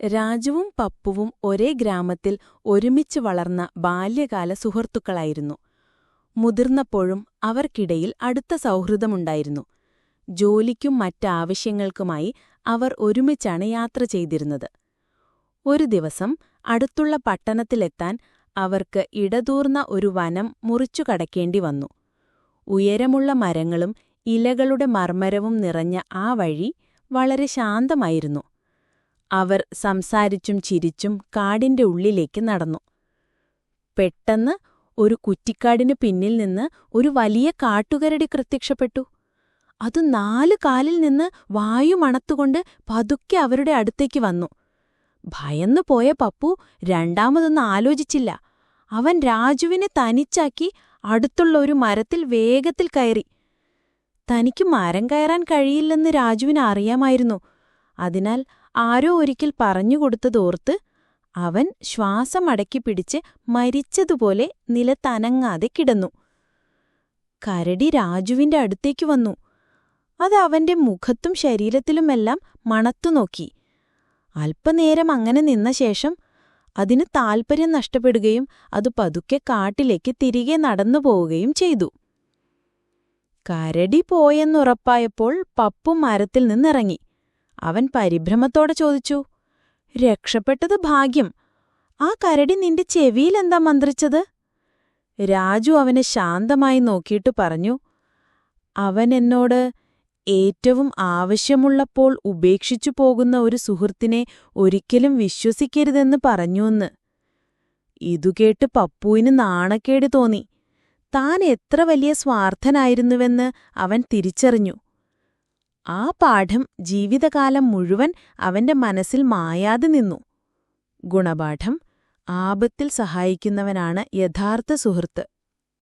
രാജുവും പപ്പുവും ഒരേ ഗ്രാമത്തിൽ ഒരുമിച്ച് വളർന്ന ബാല്യകാല സുഹൃത്തുക്കളായിരുന്നു. മുതിർന്നപ്പോഴും അവർക്കിടയിൽ അടുത്ത സൗഹൃദമുണ്ടായിരുന്നു. ജോലിക്കും മറ്റാവശ്യങ്ങൾക്കുമായി അവർ ഒരുമിച്ചാണ് യാത്ര ചെയ്തിരുന്നത്. ഒരു ദിവസം അടുത്തുള്ള പട്ടണത്തിലെത്താൻ അവർക്ക് ഇടതൂർന്ന ഒരു വനം മുറിച്ചുകടക്കേണ്ടി വന്നു. ഉയരമുള്ള മരങ്ങളും ഇലകളുടെ മർമരവും നിറഞ്ഞ ആ വഴി വളരെ ശാന്തമായിരുന്നു. അവർ സംസാരിച്ചും ചിരിച്ചും കാടിന്റെ ഉള്ളിലേക്ക് നടന്നു. പെട്ടെന്ന് ഒരു കുറ്റിക്കാടിന് പിന്നിൽ നിന്ന് ഒരു വലിയ കാട്ടുകരടി പ്രത്യക്ഷപ്പെട്ടു. അത് നാല് കാലിൽ നിന്ന് വായു മണത്തുകൊണ്ട് പതുക്കെ അവരുടെ അടുത്തേക്ക് വന്നു. ഭയന്നു പോയ പപ്പു രണ്ടാമതൊന്നും ആലോചിച്ചില്ല. അവൻ രാജുവിനെ തനിച്ചാക്കി അടുത്തുള്ള ഒരു മരത്തിൽ വേഗത്തിൽ കയറി. തനിക്ക് മരം കയറാൻ കഴിയില്ലെന്ന് രാജുവിന് അറിയാമായിരുന്നു. അതിനാൽ ആരോ ഒരിക്കൽ പറഞ്ഞുകൊടുത്തതോർത്ത് അവൻ ശ്വാസമടക്കി പിടിച്ച് മരിച്ചതുപോലെ നിലത്തനങ്ങാതെ കിടന്നു. കരടി രാജുവിന്റെ അടുത്തേക്ക് വന്നു. അത് അവന്റെ മുഖത്തും ശരീരത്തിലുമെല്ലാം മണത്തുനോക്കി അല്പനേരം അങ്ങനെ നിന്ന ശേഷം അതിന് താൽപ്പര്യം നഷ്ടപ്പെടുകയും അത് പതുക്കെ കാട്ടിലേക്ക് തിരികെ നടന്നു പോവുകയും ചെയ്തു. കരടി പോയെന്നുറപ്പായപ്പോൾ പപ്പു മരത്തിൽ നിന്നിറങ്ങി. അവൻ പരിഭ്രമത്തോടെ ചോദിച്ചു രക്ഷപ്പെട്ടത് ഭാഗ്യം. ആ കരടി നിന്റെ ചെവിയിലെന്താ മന്ത്രിച്ചത്? രാജു അവനെ ശാന്തമായി നോക്കിയിട്ട് പറഞ്ഞു അവൻ എന്നോട് ഏറ്റവും ആവശ്യമുള്ളപ്പോൾ ഉപേക്ഷിച്ചു പോകുന്ന ഒരു സുഹൃത്തിനെ ഒരിക്കലും വിശ്വസിക്കരുതെന്ന് പറഞ്ഞുവെന്ന് ഇതുകേട്ട് പപ്പുവിന് നാണക്കേട് തോന്നി. താൻ എത്ര വലിയ സ്വാർത്ഥനായിരുന്നുവെന്ന് അവൻ തിരിച്ചറിഞ്ഞു. ആ പാഠം ജീവിതകാലം മുഴുവൻ അവന്റെ മനസ്സിൽ മായാതെ നിന്നു. ഗുണപാഠം ആപത്തിൽ സഹായിക്കുന്നവനാണ് യഥാർത്ഥ സുഹൃത്ത്.